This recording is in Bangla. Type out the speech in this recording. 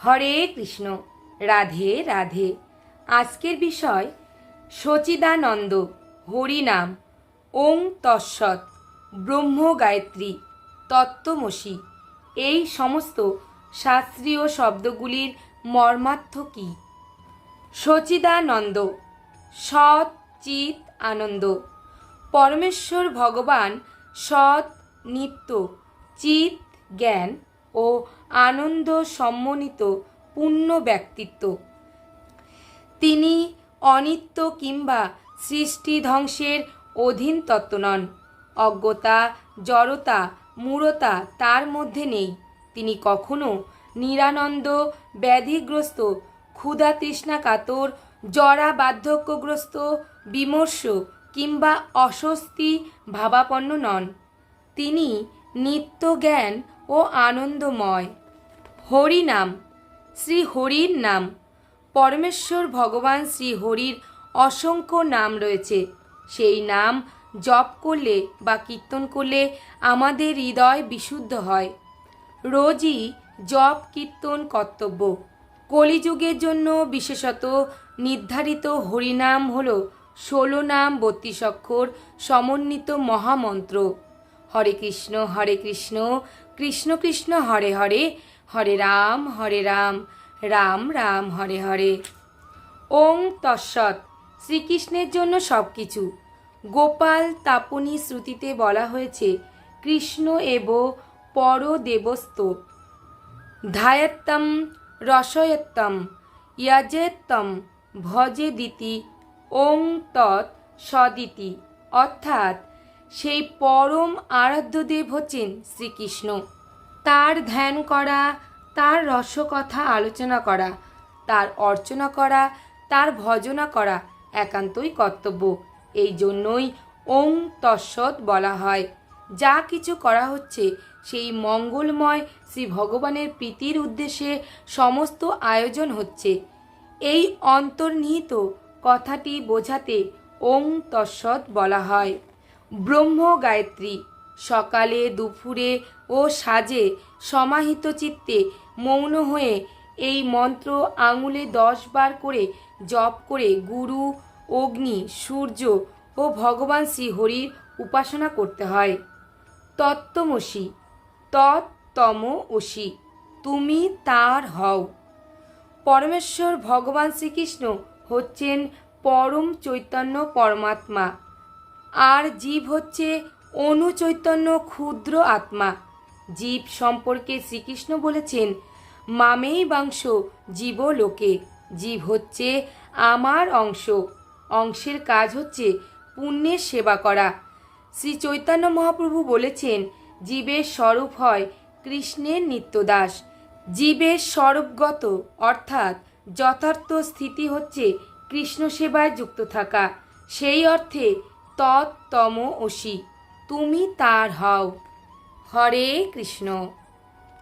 হরে কৃষ্ণ, রাধে রাধে। আজকের বিষয়, সচিদানন্দ, হরিনাম, ওং তৎসৎ, ব্রহ্ম গায়ত্রী, তত্ত্বমসি। এই সমস্ত শাস্ত্রীয় শব্দগুলির মর্মার্থ কী? সচিদানন্দ, সৎ চিত আনন্দ। পরমেশ্বর ভগবান সৎ, নিত্য, চিত জ্ঞান। ও আনন্দ সম্মনিত পূর্ণ ব্যক্তিত্ব। তিনি অনিত্য কিংবা সৃষ্টি ধ্বংসের অধীন তত্ত্ব নন। অজ্ঞতা, জড়তা, মূঢ়তা তার মধ্যে নেই। তিনি কখনো নিরানন্দ, ব্যাধিগ্রস্ত, ক্ষুধা তৃষ্ণা কাতর, জরা বার্ধক্যগ্রস্ত, বিমর্ষ কিংবা অস্বস্তি ভাবাপন্ন নন। তিনি নিত্য জ্ঞান ও আনন্দময়। হরিনাম, শ্রী হরির নাম। পরমেশ্বর ভগবান শ্রী হরির অসংখ্য নাম রয়েছে। সেই নাম জপ করলে বা কীর্তন করলে আমাদের হৃদয় বিশুদ্ধ হয়। রোজই জপ, কীর্তন কর্তব্য। কলিযুগের জন্য বিশেষত নির্ধারিত হরিনাম হল ষোলো নাম বত্রিশ অক্ষর সমন্বিত মহামন্ত্র। হরে কৃষ্ণ হরে কৃষ্ণ কৃষ্ণ কৃষ্ণ, হরে হরে হরে রাম হরে রাম রাম রাম, হরে হরে। ওং তৎসৎ, শ্রীকৃষ্ণের জন্য সব কিছু গোপাল তাপনী শ্রুতিতে বলা হয়েছে, কৃষ্ণ এব পরদেবস্ত ধায়ত্তম, রসয়ত্তম, ইয়াজেত্তম ভজে দিতি ওং তৎ সদিতি। অর্থাৎ সেই পরম আরাধ্যদেব হচ্ছেন শ্রীকৃষ্ণ। তার ধ্যান করা, তার রসকথা আলোচনা করা, তার অর্চনা করা, তার ভজনা করা একান্তই কর্তব্য। এই জন্যই ওং তৎসৎ বলা হয়। যা কিছু করা হচ্ছে সেই মঙ্গলময় শ্রী ভগবানের প্রীতির উদ্দেশ্যে সমস্ত আয়োজন হচ্ছে। এই অন্তর্নিহিত কথাটি বোঝাতে ওং তৎসৎ বলা হয়। ব্রহ্ম গায়ত্রী। সকালে, দুপুরে ও সাজে সমাহিত চিত্তে মৌন হয়ে এই মন্ত্র আঙুলে দশ বার করে জপ করে গুরু, অগ্নি, সূর্য ও ভগবান শ্রীহরির উপাসনা করতে হয়। তত্ত্বমসি। তত্তম অসি তুমি তার হও। পরমেশ্বর ভগবান শ্রীকৃষ্ণ হচ্ছেন পরম চৈতন্য পরমাত্মা। আর জীব হচ্ছে অনুচৈতন্য ক্ষুদ্র আত্মা। জীব সম্পর্কে শ্রীকৃষ্ণ বলেছেন, মামেই বাংশ জীব লোকে। জীব হচ্ছে আমার অংশ। অংশের কাজ হচ্ছে পুণ্যের সেবা করা। শ্রী চৈতন্য মহাপ্রভু বলেছেন, জীবের স্বরূপ হয় কৃষ্ণের নিত্যদাস। জীবের স্বরূপগত, অর্থাৎ যথার্থ স্থিতি হচ্ছে কৃষ্ণ সেবায় যুক্ত থাকা। সেই অর্থে তত্তম অসি তুমি তার হও। হরে কৃষ্ণ।